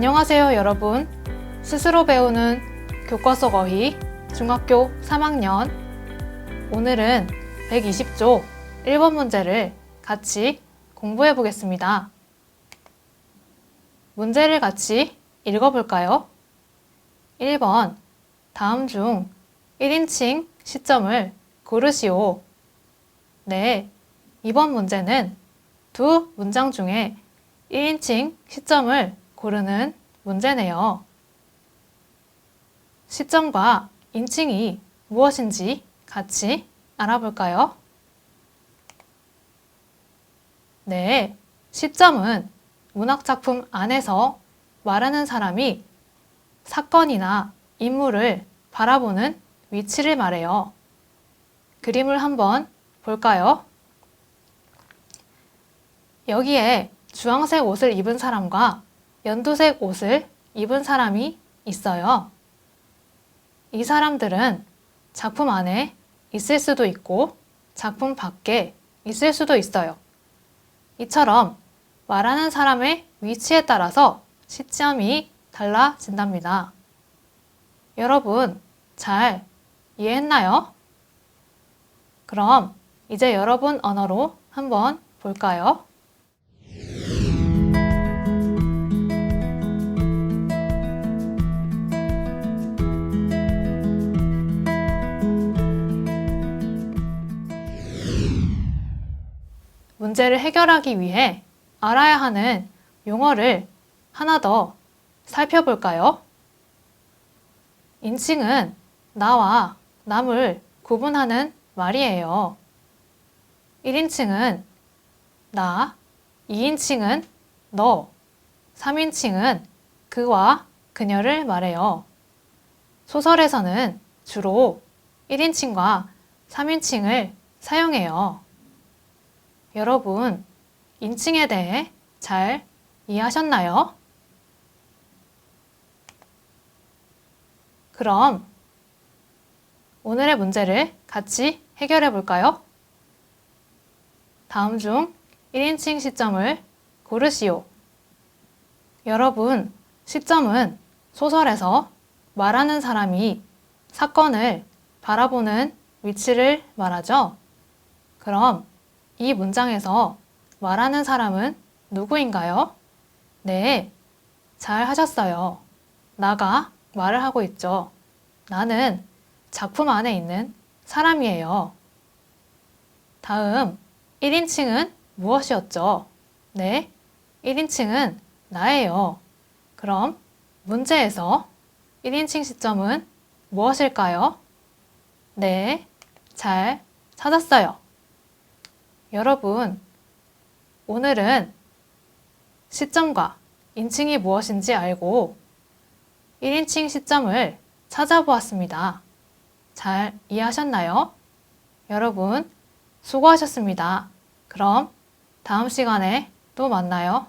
안녕하세요, 여러분. 스스로 배우는 교과서 거의 중학교 3학년. 오늘은 120조 1번 문제를 같이 공부해 보겠습니다. 문제를 같이 읽어볼까요? 1번. 다음 중 1인칭 시점을 고르시오. 네. 이번 문제는 두 문장 중에 1인칭 시점을 고르는 문제네요. 시점과 인칭이 무엇인지 같이 알아볼까요? 네, 시점은 문학작품 안에서 말하는 사람이 사건이나 인물을 바라보는 위치를 말해요. 그림을 한번 볼까요? 여기에 주황색 옷을 입은 사람과 연두색 옷을 입은 사람이 있어요. 이 사람들은 작품 안에 있을 수도 있고 작품 밖에 있을 수도 있어요. 이처럼 말하는 사람의 위치에 따라서 시점이 달라진답니다. 여러분, 잘 이해했나요? 그럼 이제 여러분 언어로 한번 볼까요? 문제를 해결하기 위해 알아야 하는 용어를 하나 더 살펴볼까요? 인칭은 나와 남을 구분하는 말이에요. 1인칭은 나, 2인칭은 너, 3인칭은 그와 그녀를 말해요. 소설에서는 주로 1인칭과 3인칭을 사용해요. 여러분, 인칭에 대해 잘 이해하셨나요? 그럼 오늘의 문제를 같이 해결해 볼까요? 다음 중 1인칭 시점을 고르시오. 여러분, 시점은 소설에서 말하는 사람이 사건을 바라보는 위치를 말하죠. 그럼 이 문장에서 말하는 사람은 누구인가요? 네, 잘 하셨어요. 나가 말을 하고 있죠. 나는 작품 안에 있는 사람이에요. 다음, 1인칭은 무엇이었죠? 네, 1인칭은 나예요. 그럼 문제에서 1인칭 시점은 무엇일까요? 네, 잘 찾았어요. 여러분, 오늘은 시점과 인칭이 무엇인지 알고 1인칭 시점을 찾아보았습니다. 잘 이해하셨나요? 여러분, 수고하셨습니다. 그럼 다음 시간에 또 만나요.